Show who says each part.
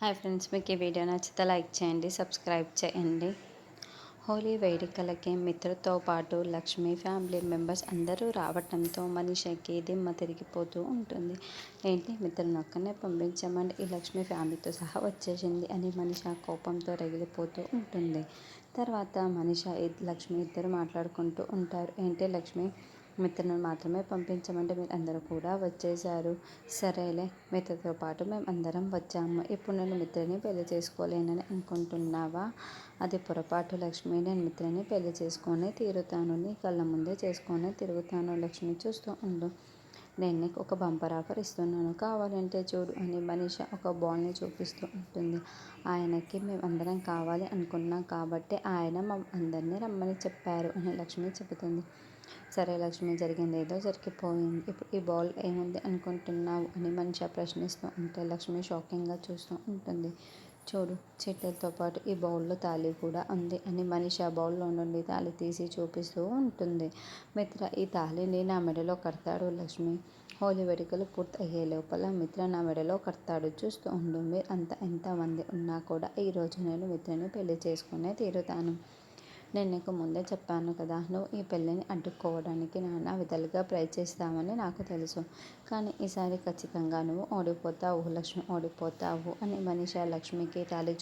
Speaker 1: Hi friends మీకు ఈ video నచ్చితే లైక్ చేయండి సబ్స్క్రైబ్ చేయండి. హోలీ వేడుకలకి మిత్రుతో పాటు లక్ష్మి ఫ్యామిలీ మెంబర్స్ అందరూ రావటంతో మనిషికి దిమ్మ తిరిగిపోతూ ఉంటుంది. ఏంటి? మిత్రుని ఒక్కనే పంపించామండి ఈ లక్ష్మి ఫ్యామిలీతో సహా వచ్చేసింది అని మనిషి కోపంతో రగిలిపోతూ ఉంటుంది. తర్వాత మనిష లక్ష్మి ఇద్దరు మాట్లాడుకుంటూ ఉంటారు. ఏంటి లక్ష్మి? మిత్రులను మాత్రమే పంపించమంటే మీరు అందరూ కూడా వచ్చేసారు సరేలే మిత్రతో పాటు మేము అందరం వచ్చాము. ఇప్పుడు నేను మిత్రని పెళ్ళి చేసుకోలేనని అనుకుంటున్నావా? అది పొరపాటు లక్ష్మి. నేను మిత్రని పెళ్ళి చేసుకొని తీరుతాను. నీ కళ్ళ ముందే చేసుకొని తిరుగుతాను. లక్ష్మి చూస్తూ ఉండు. నేను నీకు ఒక బంపర్ ఆఫర్ ఇస్తున్నాను. కావాలంటే చూడు అని మనీష ఒక బాల్ని చూపిస్తూ ఉంటుంది. ఆయనకి మేము అందరం కావాలి అనుకున్నాం కాబట్టి ఆయన మా అందరినీ రమ్మని చెప్పారు అని లక్ష్మి చెబుతుంది. సరే లక్ష్మి జరిగింది ఏదో జరిగిపోయింది. ఇప్పుడు ఈ బాల్ ఏముంది అనుకుంటున్నావు అని మనిషి ప్రశ్నిస్తూ ఉంటే లక్ష్మి షాకింగ్గా చూస్తూ ఉంటుంది. చూడు చీట్లతో పాటు ఈ బౌల్లో తాళి కూడా ఉంది అని మనిషి ఆ బౌల్లో నుండి తాళి తీసి చూపిస్తూ ఉంటుంది. మిత్ర ఈ తాళిని నా మెడలో కడతాడు లక్ష్మి. హోలీ వేడుకలు పూర్తి అయ్యే లోపల మిత్ర నా మెడలో కడతాడు చూస్తూ ఉండు. మీరు అంత ఎంతమంది ఉన్నా కూడా ఈరోజు నేను మిత్రని పెళ్ళి చేసుకునే తీరుతాను. నేను నీకు ముందే చెప్పాను కదా నువ్వు ఈ పెళ్ళిని అడ్డుకోవడానికి నాన్న విధాలుగా ప్రయత్నిస్తామని నాకు తెలుసు. కానీ ఈసారి ఖచ్చితంగా నువ్వు ఓడిపోతావు లక్ష్మి ఓడిపోతావు అని మనీషా లక్ష్మికి తాళి